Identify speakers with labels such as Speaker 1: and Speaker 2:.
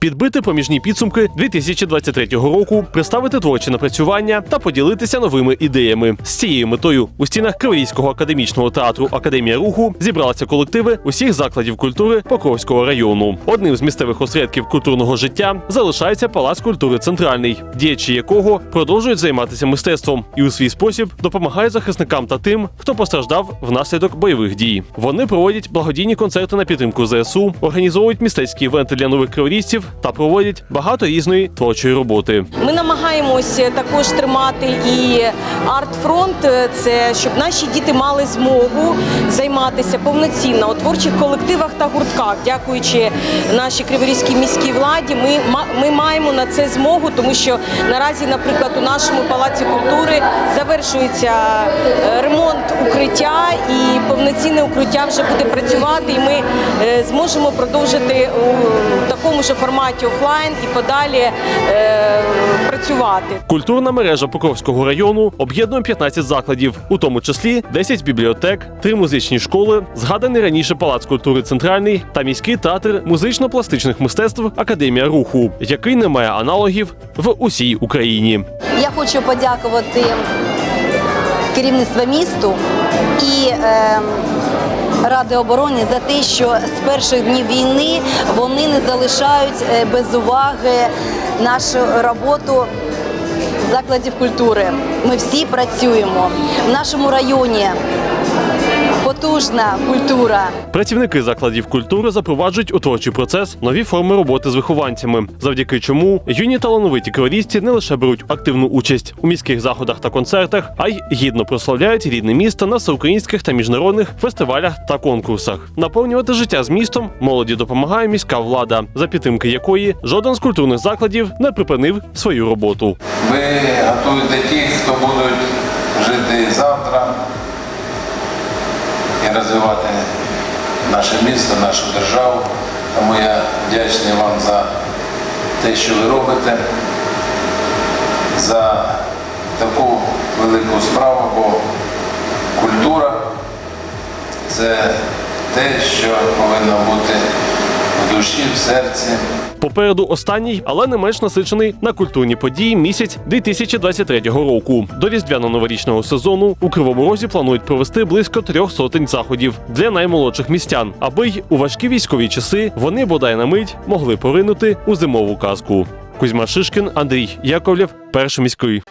Speaker 1: підбити поміжні підсумки 2023 року, представити творчі напрацювання та поділитися новими ідеями. З цією метою у стінах Криворізького академічного театру Академія руху зібралися колективи усіх закладів культури Покровського району. Одним з місцевих осередків культурного життя залишається Палац культури Центральний, діячі якого продовжують займатися мистецтвом і у свій спосіб допомагає захисникам та тим, хто постраждав внаслідок бойових дій. Вони проводять благодійні концерти на підтримку ЗСУ, організовують мистецькі івенти для нових криворізців та проводять багато різної творчої роботи.
Speaker 2: Ми намагаємося також тримати і арт-фронт, це щоб наші діти мали змогу займатися повноцінно у творчих колективах та гуртках. Дякуючи нашій криворізькій міській владі, ми, ми маємо на це змогу, тому що наразі, наприклад, у нашому палаці культури завершується е, ремонт укриття, і повноцінне укриття вже буде працювати, і ми е, зможемо продовжити у такому ж форматі офлайн і подалі е, працювати.
Speaker 1: Культурна мережа Покровського району об'єднує 15 закладів, у тому числі 10 бібліотек, 3 музичні школи, згаданий раніше Палац культури Центральний та міський театр музично-пластичних мистецтв Академія руху, який не має аналогів в усій Україні.
Speaker 3: Я хочу подякувати керівництву місту і е, Ради оборони за те, що з перших днів війни вони не залишають е, без уваги нашу роботу закладів культури. Ми всі працюємо в нашому районі. Потужна культура.
Speaker 1: Працівники закладів культури запроваджують у творчий процес нові форми роботи з вихованцями, завдяки чому юні талановиті криворізці не лише беруть активну участь у міських заходах та концертах, а й гідно прославляють рідне місто на всеукраїнських та міжнародних фестивалях та конкурсах. Наповнювати життя змістом молоді допомагає міська влада, за підтримки якої жоден з культурних закладів не припинив свою роботу.
Speaker 4: Ви готуєте тих, хто будуть жити завтра розвивати наше місто, нашу державу. Тому я вдячний вам за те, що ви робите, за таку велику справу, бо культура це те, що повинно бути душі, в серці.
Speaker 1: Попереду останній, але не менш насичений на культурні події місяць 2023 року. До різдвяно-новорічного сезону у Кривому Розі планують провести близько трьох сотень заходів для наймолодших містян, аби й у важкі військові часи вони бодай на мить могли поринути у зимову казку. Кузьма Шишкін, Андрій Яковлєв, перший міський.